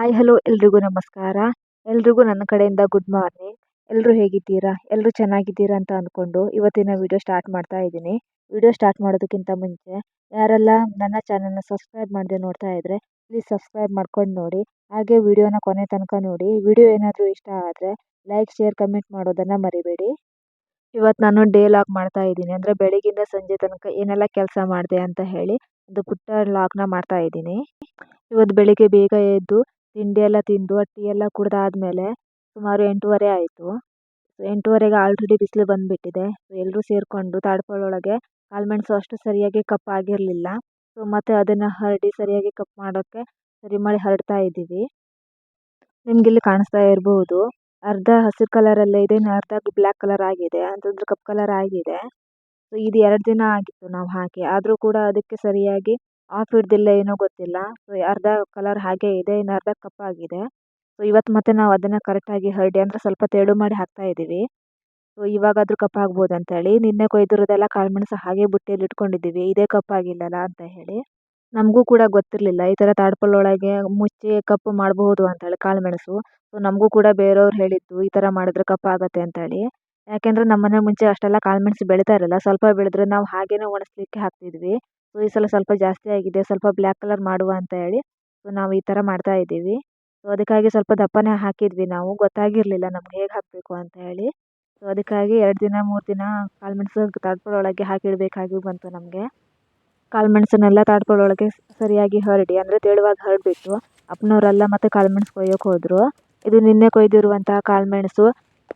Hi hello ಎಲ್ರಿಗೂ ನಮಸ್ಕಾರ. ಎಲ್ರಿಗೂ ನನ್ನ ಕಡೆಯಿಂದ ಗುಡ್ ಮಾರ್ನಿಂಗ್ ಎಲ್ಲರೂ ಹೇಗಿದ್ದೀರಾ? ಎಲ್ಲರೂ ಚೆನ್ನಾಗಿದ್ದೀರಾ ಅಂತ ಅಂದ್ಕೊಂಡು ಇವತ್ತಿನ ವಿಡಿಯೋ ಸ್ಟಾರ್ಟ್ ಮಾಡ್ತಾ ಇದ್ದೀನಿ. ವಿಡಿಯೋ ಸ್ಟಾರ್ಟ್ ಮಾಡೋದಕ್ಕಿಂತ ಮುಂಚೆ ಯಾರೆಲ್ಲ ನನ್ನ ಚಾನಲ್ನ ಸಬ್ಸ್ಕ್ರೈಬ್ ಮಾಡಿದೆ ನೋಡ್ತಾ ಇದ್ದರೆ ಪ್ಲೀಸ್ ಸಬ್ಸ್ಕ್ರೈಬ್ ಮಾಡ್ಕೊಂಡು ನೋಡಿ. ಹಾಗೆ ವಿಡಿಯೋನ ಕೊನೆ ತನಕ ನೋಡಿ. ವಿಡಿಯೋ ಏನಾದರೂ ಇಷ್ಟ ಆದರೆ ಲೈಕ್ ಶೇರ್ ಕಮೆಂಟ್ ಮಾಡೋದನ್ನು ಮರಿಬೇಡಿ. ಇವತ್ತು ನಾನು ಡೇ ಲಾಗ್ ಮಾಡ್ತಾ ಇದ್ದೀನಿ. ಅಂದರೆ ಬೆಳಗಿಂದ ಸಂಜೆ ತನಕ ಏನೆಲ್ಲ ಕೆಲಸ ಮಾಡಿದೆ ಅಂತ ಹೇಳಿ ಒಂದು ಪುಟ್ಟ ಲಾಗ್ನ ಮಾಡ್ತಾ ಇದ್ದೀನಿ. ಇವತ್ತು ಬೆಳಿಗ್ಗೆ ಬೇಗ ಎದ್ದು ತಿಂಡಿ ಎಲ್ಲ ತಿಂದು ಟೀ ಎಲ್ಲ ಕುಡಿದಾದ್ಮೇಲೆ ಸುಮಾರು ಎಂಟೂವರೆ ಆಯಿತು. ಎಂಟೂವರೆಗೆ ಆಲ್ರೆಡಿ ಬಿಸಿಲು ಬಂದುಬಿಟ್ಟಿದೆ. ಎಲ್ಲರೂ ಸೇರಿಕೊಂಡು ತಾಡ್ಪಾಳೊಳಗೆ ಒಳಗೆ ಅಷ್ಟು ಸರಿಯಾಗಿ ಕಪ್ ಆಗಿರಲಿಲ್ಲ. ಸೊ ಮತ್ತೆ ಅದನ್ನು ಹರಡಿ ಸರಿಯಾಗಿ ಕಪ್ ಮಾಡೋಕ್ಕೆ ಸರಿ ಮಾಡಿ ಹರಡ್ತಾ ಇದ್ದೀವಿ. ನಿಮಗಿಲ್ಲಿ ಕಾಣಿಸ್ತಾ ಇರಬಹುದು ಅರ್ಧ ಹಸಿರು ಕಲರಲ್ಲೇ ಇದೆ, ಇನ್ನು ಅರ್ಧ ಬ್ಲ್ಯಾಕ್ ಕಲರ್ ಆಗಿದೆ, ಅಂತಂದ್ರೆ ಕಪ್ ಕಲರ್ ಆಗಿದೆ. ಸೊ ಇದು ಎರಡು ದಿನ ಆಗಿತ್ತು ನಾವು ಹಾಕಿ. ಆದರೂ ಕೂಡ ಅದಕ್ಕೆ ಸರಿಯಾಗಿ ಆಫ್ ಹಿಡ್ದಿಲ್ಲ ಏನೋ ಗೊತ್ತಿಲ್ಲ. ಸೊ ಅರ್ಧ ಕಲರ್ ಹಾಗೆ ಇದೆ, ಇನ್ನು ಅರ್ಧ ಕಪ್ಪಾಗಿದೆ. ಸೊ ಇವತ್ತು ಮತ್ತೆ ನಾವು ಅದನ್ನು ಕರೆಕ್ಟಾಗಿ ಹರಡಿ ಅಂದರೆ ಸ್ವಲ್ಪ ತೆಳು ಮಾಡಿ ಹಾಕ್ತಾ ಇದ್ದೀವಿ. ಸೊ ಇವಾಗಾದರೂ ಕಪ್ಪಾಗ್ಬೋದು ಅಂತೇಳಿ. ನಿನ್ನೆ ಕೊಯ್ದಿರೋದೆಲ್ಲ ಕಾಳುಮೆಣಸು ಹಾಗೆ ಬುಟ್ಟಿಯಲ್ಲಿ ಇಟ್ಕೊಂಡಿದ್ದೀವಿ. ಇದೇ ಕಪ್ಪಾಗಿಲ್ಲಲ್ಲ ಅಂತ ಹೇಳಿ. ನಮಗೂ ಕೂಡ ಗೊತ್ತಿರಲಿಲ್ಲ. ಈ ಥರ ತಾಡ್ಪಲ್ಲೊಳಗೆ ಮುಚ್ಚಿ ಕಪ್ಪು ಮಾಡಬಹುದು ಅಂತೇಳಿ ಕಾಳುಮೆಣಸು. ಸೊ ನಮಗೂ ಕೂಡ ಬೇರೆಯವ್ರು ಹೇಳಿದ್ದು ಈ ಥರ ಮಾಡಿದ್ರೆ ಕಪ್ಪಾಗತ್ತೆ ಅಂತೇಳಿ. ಯಾಕೆಂದರೆ ನಮ್ಮ ಮನೆ ಮುಂಚೆ ಅಷ್ಟೆಲ್ಲ ಕಾಳುಮೆಣಸು ಬೆಳೀತಾ ಇರಲಿಲ್ಲ ಸ್ವಲ್ಪ ಬೆಳೆದ್ರೆ ನಾವು ಹಾಗೇನೆ ಒಣಸ್ಲಿಕ್ಕೆ ಹಾಕ್ತಿದ್ವಿ. ಸೊ ಈ ಸಲ ಸ್ವಲ್ಪ ಜಾಸ್ತಿ ಆಗಿದೆ. ಸ್ವಲ್ಪ ಬ್ಲ್ಯಾಕ್ ಕಲರ್ ಮಾಡುವ ಅಂತ ಹೇಳಿ. ಸೊ ನಾವು ಈ ಥರ ಮಾಡ್ತಾ ಇದ್ದೀವಿ. ಸೊ ಅದಕ್ಕಾಗಿ ಸ್ವಲ್ಪ ದಪ್ಪನೇ ಹಾಕಿದ್ವಿ ನಾವು. ಗೊತ್ತಾಗಿರಲಿಲ್ಲ ನಮ್ಗೆ ಹೇಗೆ ಹಾಕಬೇಕು ಅಂತ ಹೇಳಿ. ಸೊ ಅದಕ್ಕಾಗಿ ಎರಡು ದಿನ, ಮೂರು ದಿನ ಕಾಳುಮೆಣಸು ಹಾಕಿ ಹಾಕಿಡಬೇಕಾಗಿ ಬಂತು ನಮಗೆ. ಕಾಳುಮೆಣಸನ್ನೆಲ್ಲ ತಾಡ್ಕೊಳ್ಳೊಳಗೆ ಸರಿಯಾಗಿ ಹರಡಿ, ಅಂದರೆ ತೆಳುವಾಗಿ ಹರಡಿಬಿಟ್ಟು ಅಪ್ಪನವರೆಲ್ಲ ಮತ್ತೆ ಕಾಳುಮೆಣಸು ಕೊಯ್ಯೋಕೆ ಹೋದರು. ಇದು ನಿನ್ನೆ ಕೊಯ್ದಿರುವಂತಹ ಕಾಳುಮೆಣಸು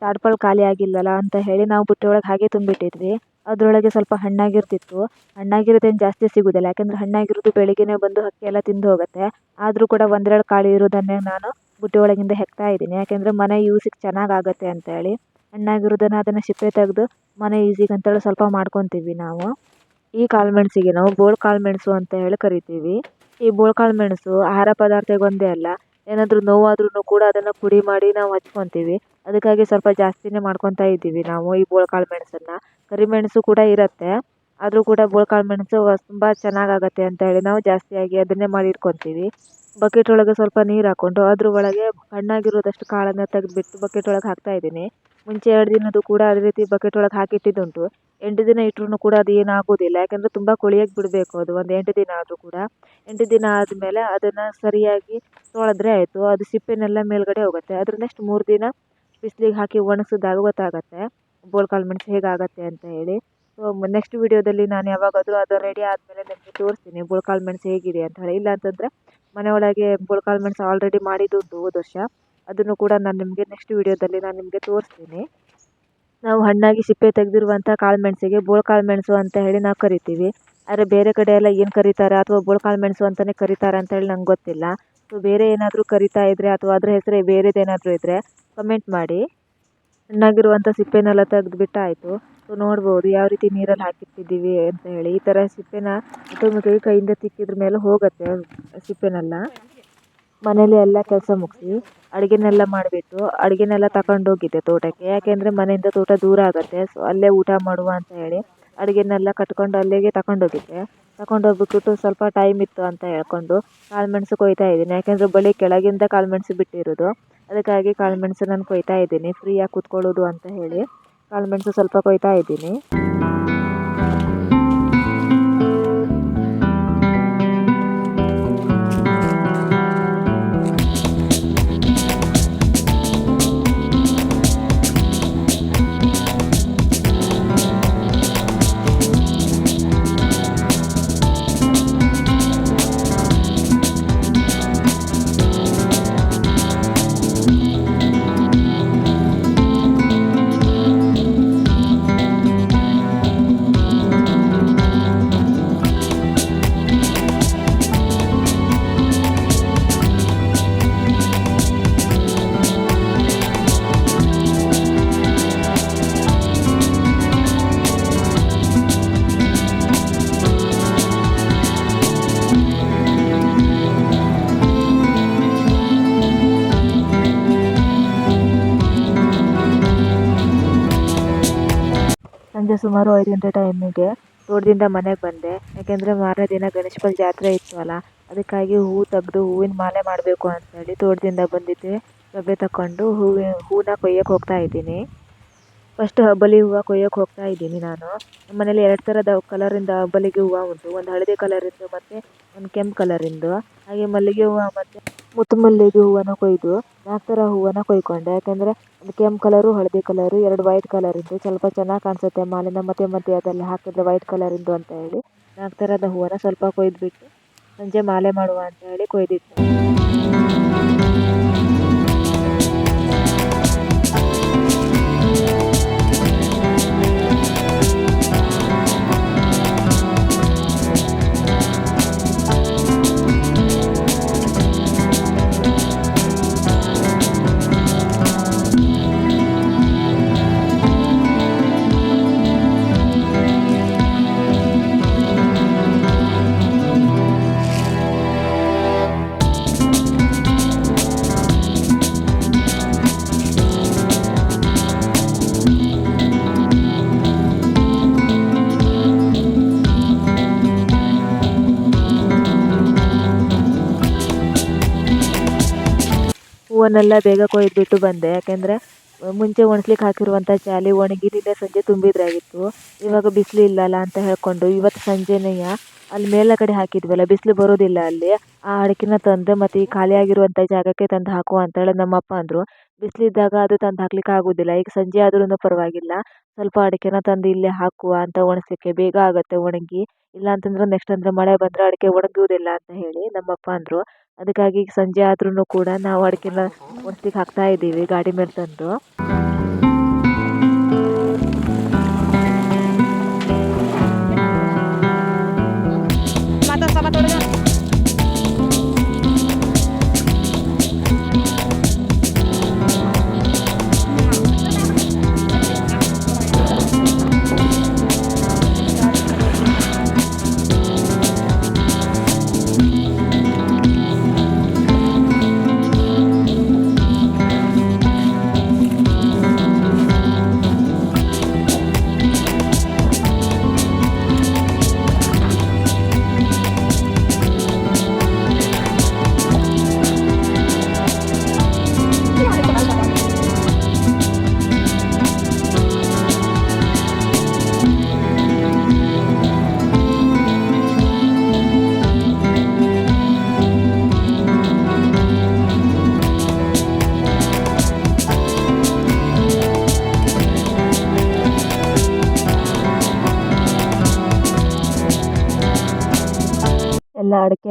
ತಾಡ್ಪಳು ಖಾಲಿ ಆಗಿಲ್ಲಲ್ಲ ಅಂತ ಹೇಳಿ ನಾವು ಬುಟ್ಟಿ ಒಳಗೆ ಹಾಗೆ ತುಂಬಿಟ್ಟಿದ್ವಿ. ಅದರೊಳಗೆ ಸ್ವಲ್ಪ ಹಣ್ಣಾಗಿರ್ತಿತ್ತು. ಹಣ್ಣಾಗಿರೋದೇನು ಜಾಸ್ತಿ ಸಿಗೋದಿಲ್ಲ. ಯಾಕಂದರೆ ಹಣ್ಣಾಗಿರೋದು ಬೆಳಿಗ್ಗೆನೇ ಬಂದು ಹಕ್ಕಿ ಎಲ್ಲ ತಿಂದು ಹೋಗುತ್ತೆ. ಆದರೂ ಕೂಡ ಒಂದೆರಡು ಕಾಳು ಇರೋದನ್ನೇ ನಾನು ಬುಟ್ಟಿ ಒಳಗಿಂದ ಹೆಕ್ತಾ ಇದ್ದೀನಿ. ಯಾಕೆಂದರೆ ಮನೆ ಯೂಸಿಗೆ ಚೆನ್ನಾಗಾಗತ್ತೆ ಅಂತೇಳಿ ಹಣ್ಣಾಗಿರೋದನ್ನು ಅದನ್ನು ಸಿಪ್ಪೆ ತೆಗೆದು ಮನೆ ಯೂಸಿಗೆ ಅಂತೇಳಿ ಸ್ವಲ್ಪ ಮಾಡ್ಕೊತೀವಿ ನಾವು. ಈ ಕಾಳು ಮೆಣಸಿಗೆ ನಾವು ಬೋಳು ಕಾಳುಮೆಣಸು ಅಂತ ಹೇಳಿ ಕರಿತೀವಿ. ಈ ಬೋಳು ಕಾಳುಮೆಣಸು ಆಹಾರ ಪದಾರ್ಥಗೊಂದೇ ಅಲ್ಲ. ಏನಾದರೂ ನೋವಾದ್ರೂ ಕೂಡ ಅದನ್ನು ಪುಡಿ ಮಾಡಿ ನಾವು ಹಚ್ಕೊತೀವಿ. ಅದಕ್ಕಾಗಿ ಸ್ವಲ್ಪ ಜಾಸ್ತಿನೇ ಮಾಡ್ಕೊತಾ ಇದ್ದೀವಿ ನಾವು ಈ ಬೋಳು ಮೆಣಸನ್ನು. ಕರಿಮೆಣಸು ಕೂಡ ಇರುತ್ತೆ. ಆದರೂ ಕೂಡ ಬೋಳ್ಕಾಳು ಮೆಣಸು ತುಂಬ ಚೆನ್ನಾಗಾಗತ್ತೆ ಅಂತ ಹೇಳಿ ನಾವು ಜಾಸ್ತಿಯಾಗಿ ಅದನ್ನೇ ಮಾಡಿ ಇಟ್ಕೊತೀವಿ ಬಕೆಟ್ ಒಳಗೆ ಸ್ವಲ್ಪ ನೀರು ಹಾಕ್ಕೊಂಡು ಅದ್ರ ಒಳಗೆ ಹಣ್ಣಾಗಿರೋದಷ್ಟು ಕಾಳನ್ನು ತೆಗೆದ್ಬಿಟ್ಟು ಬಕೆಟ್ ಒಳಗೆ ಹಾಕ್ತಾ ಇದ್ದೀನಿ. ಮುಂಚೆ ಎರಡು ದಿನದ್ದು ಕೂಡ ಅದೇ ರೀತಿ ಬಕೆಟ್ ಒಳಗೆ ಹಾಕಿಟ್ಟಿದ್ದುಂಟು. ಎಂಟು ದಿನ ಇಟ್ರು ಕೂಡ ಅದು ಏನು ಆಗೋದಿಲ್ಲ. ಯಾಕೆಂದರೆ ತುಂಬ ಕೊಳಿಯಕ್ಕೆ ಬಿಡಬೇಕು ಅದು ಒಂದು ಎಂಟು ದಿನ ಆದರೂ ಕೂಡ. ಎಂಟು ದಿನ ಆದಮೇಲೆ ಅದನ್ನು ಸರಿಯಾಗಿ ತೊಳೆದ್ರೆ ಆಯಿತು. ಅದು ಸಿಪ್ಪೆನೆಲ್ಲ ಮೇಲ್ಗಡೆ ಹೋಗುತ್ತೆ. ಅದ್ರ ನೆಕ್ಸ್ಟ್ ಮೂರು ದಿನ ಬಿಸಿಲಿಗೆ ಹಾಕಿ ಒಣಗಿಸಿದಾಗ ಗೊತ್ತಾಗುತ್ತೆ. ಬೋಳ್ಕಾಳು ಮೆಣಸು ಹೇಗಾಗುತ್ತೆ ಅಂತ ಹೇಳಿ. ಸೊ ನೆಕ್ಸ್ಟ್ ವೀಡಿಯೋದಲ್ಲಿ ನಾನು ಯಾವಾಗಾದರೂ ಅದು ರೆಡಿ ಆದಮೇಲೆ ನಿಮಗೆ ತೋರಿಸ್ತೀನಿ ಬೋಳ್ಕಾಳು ಮೆಣಸು ಹೇಗಿದೆ ಅಂತ ಹೇಳಿ. ಇಲ್ಲ ಅಂತಂದರೆ ಮನೆ ಒಳಗೆ ಬೋಳ್ಕಾಳು ಮೆಣಸು ಆಲ್ರೆಡಿ ಮಾಡಿದ್ದುಂಟು ಹೋದ ವರ್ಷ. ಅದನ್ನು ಕೂಡ ನಾನು ನಿಮಗೆ ನೆಕ್ಸ್ಟ್ ವೀಡಿಯೋದಲ್ಲಿ ನಾನು ನಿಮಗೆ ತೋರಿಸ್ತೀನಿ. ನಾವು ಹಣ್ಣಾಗಿ ಸಿಪ್ಪೆ ತೆಗೆದಿರುವಂಥ ಕಾಳು ಮೆಣಸಿಗೆ ಬೋಳ್ಕಾಳು ಮೆಣಸು ಅಂತ ಹೇಳಿ ನಾವು ಕರಿತೀವಿ. ಆದರೆ ಬೇರೆ ಕಡೆ ಎಲ್ಲ ಏನು ಕರೀತಾರೆ? ಅಥವಾ ಬೋಳ್ಕಾಳು ಮೆಣಸು ಅಂತಲೇ ಕರೀತಾರೆ ಅಂತೇಳಿ ನಂಗೆ ಗೊತ್ತಿಲ್ಲ. ಬೇರೆ ಏನಾದರೂ ಕರಿತಾ ಇದ್ದರೆ ಅಥವಾ ಅದರ ಹೆಸರೇ ಬೇರೆದೇನಾದರೂ ಇದ್ದರೆ ಕಮೆಂಟ್ ಮಾಡಿ. ಸಣ್ಣಾಗಿರುವಂಥ ಸಿಪ್ಪೆನೆಲ್ಲ ತೆಗೆದ್ಬಿಟ್ಟು ಆಯಿತು. ಸೊ ನೋಡ್ಬೋದು ಯಾವ ರೀತಿ ನೀರಲ್ಲಿ ಹಾಕಿಟ್ಟಿದ್ದೀವಿ ಅಂತ ಹೇಳಿ. ಈ ಥರ ಸಿಪ್ಪೆನ ಆಟೋಮೆಟಿಕ್ ಕೈಯಿಂದ ತಿಕ್ಕಿದ್ರ ಮೇಲೆ ಹೋಗುತ್ತೆ ಸಿಪ್ಪೆನೆಲ್ಲ. ಮನೇಲಿ ಎಲ್ಲ ಕೆಲಸ ಮುಗಿಸಿ ಅಡುಗೆನೆಲ್ಲ ಮಾಡಿಬಿಟ್ಟು ಅಡುಗೆನೆಲ್ಲ ತಗೊಂಡೋಗಿದ್ದೆ ತೋಟಕ್ಕೆ. ಯಾಕೆಂದರೆ ಮನೆಯಿಂದ ತೋಟ ದೂರ ಆಗುತ್ತೆ. ಸೊ ಅಲ್ಲೇ ಊಟ ಮಾಡುವ ಅಂತ ಹೇಳಿ ಅಡುಗೆನೆಲ್ಲ ಕಟ್ಕೊಂಡು ಅಲ್ಲಿಗೆ ತಗೊಂಡೋಗಿದ್ದೆ ತಗೊಂಡೋಗ್ಬಿಟ್ಟು ಸ್ವಲ್ಪ ಟೈಮ್ ಇತ್ತು ಅಂತ ಹೇಳ್ಕೊಂಡು ಕಾಳುಮೆಣಸು ಕೊಯ್ತಾ ಇದ್ದೀನಿ. ಯಾಕೆಂದರೆ ಬಳಿ ಕೆಳಗಿಂದ ಕಾಳುಮೆಣಸು ಬಿಟ್ಟಿರೋದು. ಅದಕ್ಕಾಗಿ ಕಾಳುಮೆಣಸು ನಾನು ಕೊಯ್ತಾ ಇದ್ದೀನಿ. ಫ್ರೀಯಾಗಿ ಕೂತ್ಕೊಳ್ಳೋದು ಅಂತ ಹೇಳಿ ಕಾಳುಮೆಣಸು ಸ್ವಲ್ಪ ಕೊಯ್ತಾ ಇದ್ದೀನಿ. ಸಂಜೆ ಸುಮಾರು ಐದು ಗಂಟೆ ಟೈಮಿಗೆ ತೋಟದಿಂದ ಮನೆಗೆ ಬಂದೆ. ಯಾಕೆಂದರೆ ಮಾರನೇ ದಿನ ಗಣೇಶ ಜಾತ್ರೆ ಇತ್ತು ಅಲ್ಲ, ಅದಕ್ಕಾಗಿ ಹೂ ತೆಗೆದು ಹೂವಿನ ಮಾಲೆ ಮಾಡಬೇಕು ಅಂತೇಳಿ ತೋಟದಿಂದ ಬಂದಿದ್ದೆ. ಸಭೆ ತಗೊಂಡು ಹೂವಿನ ಹೂವನ್ನ ಕೊಯ್ಯಕ್ಕೆ ಹೋಗ್ತಾ ಇದ್ದೀನಿ. ಫಸ್ಟ್ ಹಬ್ಬಲಿ ಹೂವು ಕೊಯ್ಯಕ್ಕೆ ಹೋಗ್ತಾ ಇದ್ದೀನಿ ನಾನು. ನಮ್ಮ ಮನೇಲಿ ಎರಡು ಥರದ ಕಲರಿಂದ ಹಬ್ಬಲಿಗೆ ಹೂವು ಉಂಟು. ಒಂದು ಹಳದಿ ಕಲರಿಂದು ಮತ್ತು ಒಂದು ಕೆಂಪು ಕಲರಿಂದು ಹಾಗೆ ಮಲ್ಲಿಗೆ ಹೂವು ಮತ್ತು ಮುತ್ತು ಮಲ್ಲಿಗೆ ಹೂವನ್ನು ಕೊಯ್ದು ನಾಲ್ಕು ತರ ಹೂವನ್ನು ಕೊಯ್ಕೊಂಡೆ, ಯಾಕೆಂದರೆ ಕೆಂಪು ಕಲರು ಹಳದಿ ಕಲರು ಎರಡು ವೈಟ್ ಕಲರಿಂದು ಸ್ವಲ್ಪ ಚೆನ್ನಾಗಿ ಕಾಣಿಸುತ್ತೆ ಮಾಲಿನ ಮಧ್ಯೆ ಮಧ್ಯೆ ಅದೆಲ್ಲ ಹಾಕಿದ್ರೆ ವೈಟ್ ಕಲರಿಂದು ಅಂತ ಹೇಳಿ ನಾಲ್ಕು ಥರದ ಹೂವನ್ನು ಸ್ವಲ್ಪ ಕೊಯ್ದುಬಿಟ್ಟು ಸಂಜೆ ಮಾಲೆ ಮಾಡುವ ಅಂತ ಹೇಳಿ ಕೊಯ್ದಿತ್ತು. ಹೂವನ್ನೆಲ್ಲ ಬೇಗ ಕೊಯ್ದುಬಿಟ್ಟು ಬಂದೆ. ಯಾಕೆಂದರೆ ಮುಂಚೆ ಒಣಸ್ಲಿಕ್ಕೆ ಹಾಕಿರುವಂಥ ಚಾಲಿ ಒಣಗಿದಿಲ್ಲ ಸಂಜೆ ತುಂಬಿದ್ರಾಗಿತ್ತು. ಇವಾಗ ಬಿಸಿಲು ಇಲ್ಲಲ್ಲ ಅಂತ ಹೇಳ್ಕೊಂಡು ಇವತ್ತು ಸಂಜೆನೆಯ ಅಲ್ಲಿ ಮೇಲಗಡೆ ಹಾಕಿದ್ವಲ್ಲ, ಬಿಸಿಲು ಬರೋದಿಲ್ಲ ಅಲ್ಲಿ. ಆ ಅಡಿಕೆನ ತಂದು ಮತ್ತು ಈ ಖಾಲಿಯಾಗಿರುವಂಥ ಜಾಗಕ್ಕೆ ತಂದು ಹಾಕು ಅಂತೇಳಿ ನಮ್ಮಪ್ಪ ಅಂದರು. ಬಿಸಿಲಿದ್ದಾಗ ಅದು ತಂದು ಹಾಕ್ಲಿಕ್ಕೆ ಆಗೋದಿಲ್ಲ. ಈಗ ಸಂಜೆ ಆದ್ರೂ ಪರವಾಗಿಲ್ಲ. ಸ್ವಲ್ಪ ಅಡಿಕೆನ ತಂದು ಇಲ್ಲೇ ಹಾಕುವ ಅಂತ ಒಣಸಲಿಕ್ಕೆ ಬೇಗ ಆಗುತ್ತೆ ಒಣಗಿ. ಇಲ್ಲ ಅಂತಂದ್ರೆ ನೆಕ್ಸ್ಟ್ ಅಂದರೆ ಮಳೆ ಬಂದರೆ ಅಡಿಕೆ ಒಣಗುವುದಿಲ್ಲ ಅಂತ ಹೇಳಿ ನಮ್ಮಪ್ಪ ಅಂದರು. ಅದಕ್ಕಾಗಿ ಈಗ ಸಂಜೆ ಆದ್ರೂ ಕೂಡ ನಾವು ಅಡಿಕೆನ ಒಣಸ್ಲಿಕ್ಕೆ ಹಾಕ್ತಾ ಇದ್ದೀವಿ ಗಾಡಿ ಮೇಲೆ ತಂದು.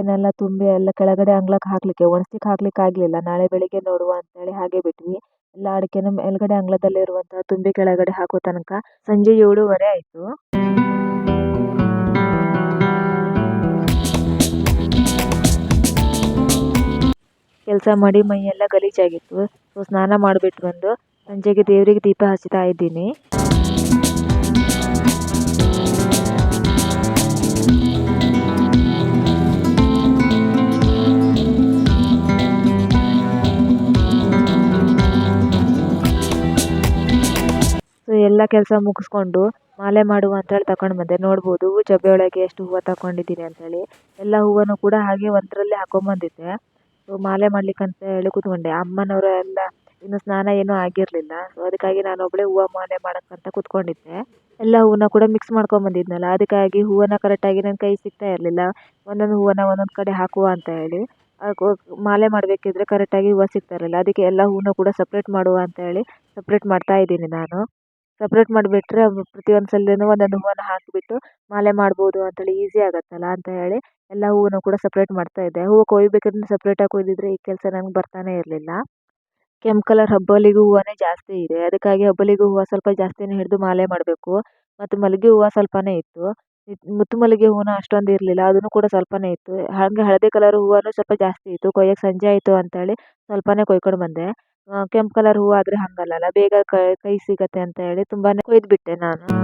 ಅಡಿಕೆನೆಲ್ಲ ತುಂಬಿ ಎಲ್ಲ ಕೆಳಗಡೆ ಅಂಗ್ಳಕ್ಕೆ ಹಾಕಲಿಕ್ಕೆ ಒಣಸ್ಲಿಕ್ಕೆ ಹಾಕ್ಲಿಕ್ಕೆ ಆಗಲಿಲ್ಲ. ನಾಳೆ ಬೆಳಿಗ್ಗೆ ನೋಡುವ ಅಂತೇಳಿ ಹಾಗೆ ಬಿಟ್ವಿ. ಎಲ್ಲ ಅಡಿಕೆನ ಮೇಲ್ಗಡೆ ಅಂಗಳದಲ್ಲಿರುವಂತಹ ತುಂಬಿ ಕೆಳಗಡೆ ಹಾಕೋ ತನಕ ಸಂಜೆ ಏಳುವರೆ ಆಯಿತು. ಕೆಲಸ ಮಾಡಿ ಮೈಯೆಲ್ಲ ಗಲೀಜಾಗಿತ್ತು. ಸ್ನಾನ ಮಾಡಿಬಿಟ್ಟು ಬಂದು ಸಂಜೆಗೆ ದೇವರಿಗೆ ದೀಪ ಹಚ್ಚುತ್ತಾ ಇದ್ದೀನಿ. ಎಲ್ಲ ಕೆಲಸ ಮುಗಿಸ್ಕೊಂಡು ಮಾಲೆ ಮಾಡುವ ಅಂತೇಳಿ ತಗೊಂಡು ಬಂದೆ. ನೋಡ್ಬೋದು ಜಬ್ಬೆ ಒಳಗೆ ಎಷ್ಟು ಹೂವು ತಗೊಂಡಿದ್ದೀನಿ ಅಂತೇಳಿ ಎಲ್ಲ ಹೂವನ್ನು ಕೂಡ ಹಾಗೆ ಒಂದರಲ್ಲೇ ಹಾಕೊಂಬಂದಿದ್ದೆ ಸೊ ಮಾಲೆ ಮಾಡ್ಲಿಕ್ಕೆ ಅಂತ ಹೇಳಿ ಕೂತ್ಕೊಂಡೆ. ಅಮ್ಮನವರು ಎಲ್ಲ ಇನ್ನು ಸ್ನಾನ ಏನೂ ಆಗಿರಲಿಲ್ಲ. ಸೊ ಅದಕ್ಕಾಗಿ ನಾನು ಒಬ್ಬಳೇ ಹೂವು ಮಾಲೆ ಮಾಡೋಕ್ಕಂತ ಕೂತ್ಕೊಂಡಿದ್ದೆ. ಎಲ್ಲ ಹೂವನ್ನ ಕೂಡ ಮಿಕ್ಸ್ ಮಾಡ್ಕೊಂಬಂದಿದ್ನಲ್ಲ ಅದಕ್ಕಾಗಿ ಹೂವನ್ನ ಕರೆಕ್ಟಾಗಿ ನನ್ನ ಕೈ ಸಿಗ್ತಾ ಇರಲಿಲ್ಲ. ಒಂದೊಂದು ಹೂವನ್ನ ಒಂದೊಂದು ಕಡೆ ಹಾಕುವ ಅಂತ ಹೇಳಿ. ಮಾಲೆ ಮಾಡಬೇಕಿದ್ರೆ ಕರೆಕ್ಟಾಗಿ ಹೂವು ಸಿಗ್ತಾ ಇರಲಿಲ್ಲ. ಅದಕ್ಕೆ ಎಲ್ಲ ಹೂವನ್ನು ಕೂಡ ಸಪ್ರೇಟ್ ಮಾಡುವ ಅಂತ ಹೇಳಿ ಸಪ್ರೇಟ್ ಮಾಡ್ತಾ ಇದ್ದೀನಿ ನಾನು. ಸಪ್ರೇಟ್ ಮಾಡಿಬಿಟ್ರೆ ಪ್ರತಿಯೊಂದು ಸಲನೂ ಒಂದೊಂದು ಹೂವನ್ನು ಹಾಕಿಬಿಟ್ಟು ಮಾಲೆ ಮಾಡ್ಬೋದು ಅಂತೇಳಿ ಈಸಿ ಆಗುತ್ತಲ್ಲ ಅಂತ ಹೇಳಿ ಎಲ್ಲ ಹೂವನ್ನು ಕೂಡ ಸಪ್ರೇಟ್ ಮಾಡ್ತಾ ಇದ್ದೆ. ಹೂವು ಕೊಯ್ಬೇಕಾದ್ರೆ ಸಪ್ರೇಟಾಗಿ ಕೊಯ್ದಿದ್ರೆ ಈ ಕೆಲಸ ನಂಗೆ ಬರ್ತಾನೆ ಇರಲಿಲ್ಲ. ಕೆಂಪು ಕಲರ್ ಹಬ್ಬಲಿಗೆ ಹೂವನೇ ಜಾಸ್ತಿ ಇದೆ. ಅದಕ್ಕಾಗಿ ಹಬ್ಬಲಿಗೆ ಹೂವು ಸ್ವಲ್ಪ ಜಾಸ್ತಿನೇ ಹಿಡಿದು ಮಾಲೆ ಮಾಡಬೇಕು. ಮತ್ತು ಮಲ್ಲಿಗೆ ಹೂವು ಸ್ವಲ್ಪನೇ ಇತ್ತು. ಮುತ್ತು ಮಲ್ಲಿಗೆ ಹೂವನ್ನ ಅಷ್ಟೊಂದು ಇರಲಿಲ್ಲ, ಅದನ್ನು ಕೂಡ ಸ್ವಲ್ಪನೇ ಇತ್ತು. ಹಾಗೆ ಹಳದಿ ಕಲರ್ ಹೂವನ್ನು ಸ್ವಲ್ಪ ಜಾಸ್ತಿ ಇತ್ತು. ಕೊಯ್ಯೋಕೆ ಸಂಜೆ ಆಯಿತು ಅಂತೇಳಿ ಸ್ವಲ್ಪನೇ ಕೊಯ್ಕೊಂಡು ಬಂದೆ. ಕೆಂಪು ಕಲರ್ ಹೂವು ಆದರೆ ಹಾಗಲ್ಲಲ್ಲ, ಬೇಗ ಕೈ ಸಿಗತ್ತೆ ಅಂತ ಹೇಳಿ ತುಂಬಾನೇ ಕೊಯ್ದುಬಿಟ್ಟೆ ನಾನು.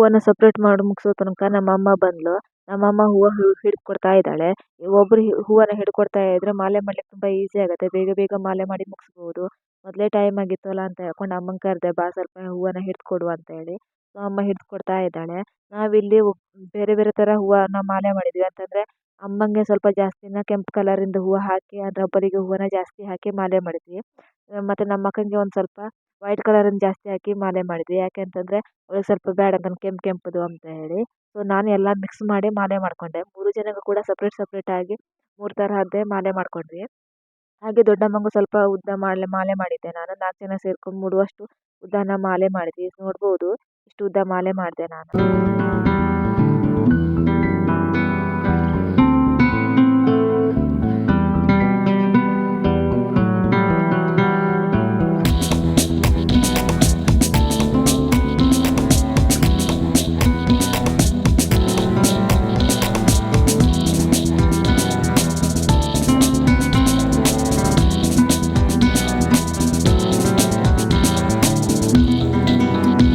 ಹೂವನ್ನ ಸಪ್ರೇಟ್ ಮಾಡಿ ಮುಗಿಸೋ ತನಕ ನಮ್ಮ ಅಮ್ಮ ಬಂದ್ಲು. ನಮ್ಮ ಅಮ್ಮ ಹೂವ ಹಿಡ್ದು ಕೊಡ್ತಾ ಇದ್ದಾಳೆ. ಒಬ್ರು ಹೂವನ್ನ ಹಿಡ್ಕೊಡ್ತಾ ಇದ್ರೆ ಮಾಲೆ ಮಾಡ್ಲಿಕ್ಕೆ ತುಂಬಾ ಈಸಿ ಆಗುತ್ತೆ. ಬೇಗ ಬೇಗ ಮಾಲೆ ಮಾಡಿ ಮುಗಿಸಬಹುದು ಮೊದಲೇ ಟೈಮ್ ಆಗಿತ್ತಲ್ಲ ಅಂತ ಹೇಳ್ಕೊಂಡು ಅಮ್ಮಂಗೆ ಕರೆದೆ ಬಾ ಸ್ವಲ್ಪ ಹೂವನ್ನ ಹಿಡ್ದು ಕೊಡು ಅಂತ ಹೇಳಿ ಸೊ ಅಮ್ಮ ಹಿಡ್ದು ಕೊಡ್ತಾ ಇದ್ದಾಳೆ. ನಾವಿಲ್ಲಿ ಬೇರೆ ಬೇರೆ ಥರ ಹೂವನ್ನ ಮಾಲೆ ಮಾಡಿದ್ವಿ. ಅಂತಂದರೆ ಅಮ್ಮಂಗೆ ಸ್ವಲ್ಪ ಜಾಸ್ತಿನ ಕೆಂಪು ಕಲರಿಂದು ಹೂವು ಹಾಕಿ ರಬ್ಬರಿಗೆ ಹೂವನ್ನ ಜಾಸ್ತಿ ಹಾಕಿ ಮಾಲೆ ಮಾಡಿದ್ವಿ. ಮತ್ತು ನಮ್ಮ ಅಕ್ಕಂಗೆ ಒಂದು ಸ್ವಲ್ಪ ವೈಟ್ ಕಲರನ್ನು ಜಾಸ್ತಿ ಹಾಕಿ ಮಾಲೆ ಮಾಡಿದ್ವಿ ಯಾಕೆ ಅಂತಂದರೆ, ಅವಳಿಗೆ ಸ್ವಲ್ಪ ಬೇಡ ಅಂತ ಕೆಂಪು ಕೆಂಪುದು ಅಂತ ಹೇಳಿ. ಸೊ ನಾನು ಎಲ್ಲ ಮಿಕ್ಸ್ ಮಾಡಿ ಮಾಲೆ ಮಾಡಿಕೊಂಡೆ. ಮೂರು ಜನಕ್ಕೂ ಕೂಡ ಸಪ್ರೇಟ್ ಸಪ್ರೇಟಾಗಿ ಮೂರು ತರಹದ್ದೇ ಮಾಲೆ ಮಾಡಿಕೊಂಡ್ವಿ. ಹಾಗೆ ದೊಡ್ಡ ಮಗು ಸ್ವಲ್ಪ ಉದ್ದ ಮಾಲೆ ಮಾಲೆ ಮಾಡಿದ್ದೆ ನಾನು. ನಾಲ್ಕು ಜನ ಸೇರ್ಕೊಂಡು ಮೂಡುವಷ್ಟು ಉದ್ದನ ಮಾಲೆ ಮಾಡಿದ್ವಿ. ನೋಡ್ಬೋದು, ಇಷ್ಟು ಉದ್ದ ಮಾಲೆ ಮಾಡಿದೆ ನಾನು.